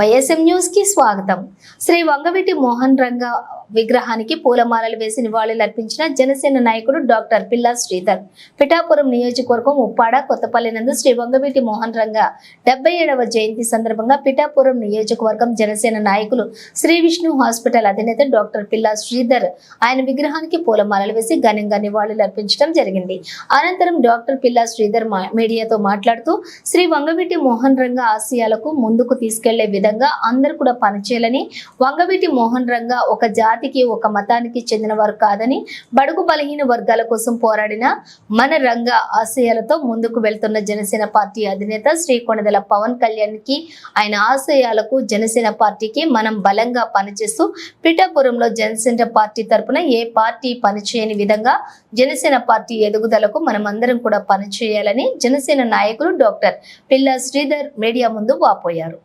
YSM న్యూస్కి స్వాగతం. శ్రీ వంగవీటి మోహన్ రంగ విగ్రహానికి పూలమాలలు వేసి నివాళులు అర్పించిన జనసేన నాయకుడు డాక్టర్ పిల్లా శ్రీధర్. పిఠాపురం నియోజకవర్గం ఉప్పాడ కొత్తపల్లి నందు శ్రీ వంగవీటి మోహన్ రంగ డెబ్బై ఏడవ జయంతి సందర్భంగా పిఠాపురం నియోజకవర్గం జనసేన నాయకులు శ్రీ విష్ణు హాస్పిటల్ అధినేత డాక్టర్ పిల్లా శ్రీధర్ ఆయన విగ్రహానికి పూలమాలలు వేసి ఘనంగా నివాళులు అర్పించడం జరిగింది. అనంతరం డాక్టర్ పిల్లా శ్రీధర్ మీడియాతో మాట్లాడుతూ శ్రీ వంగవీటి మోహన్ రంగ ఆశయాలకు ముందుకు తీసుకెళ్ళే విధంగా అందరూ కూడా పనిచేయాలని వంగవీటి మోహన్ రంగ ఒక జాతికి ఒక మతానికి చెందిన వారు కాదని బడుగు బలహీన వర్గాల కోసం పోరాడిన మన రంగ ఆశయాలతో ముందుకు వెళ్తున్న జనసేన పార్టీ అధినేత శ్రీ కొణదెల పవన్ కళ్యాణ్కి ఆయన ఆశయాలకు జనసేన పార్టీకి మనం బలంగా పనిచేస్తూ పిఠాపురంలో జనసేన పార్టీ తరపున ఏ పార్టీ పనిచేయని విధంగా జనసేన పార్టీ ఎదుగుదలకు మనం అందరం కూడా పనిచేయాలని జనసేన నాయకులు డాక్టర్ పిల్ల శ్రీధర్ మీడియా ముందు వాపోయారు.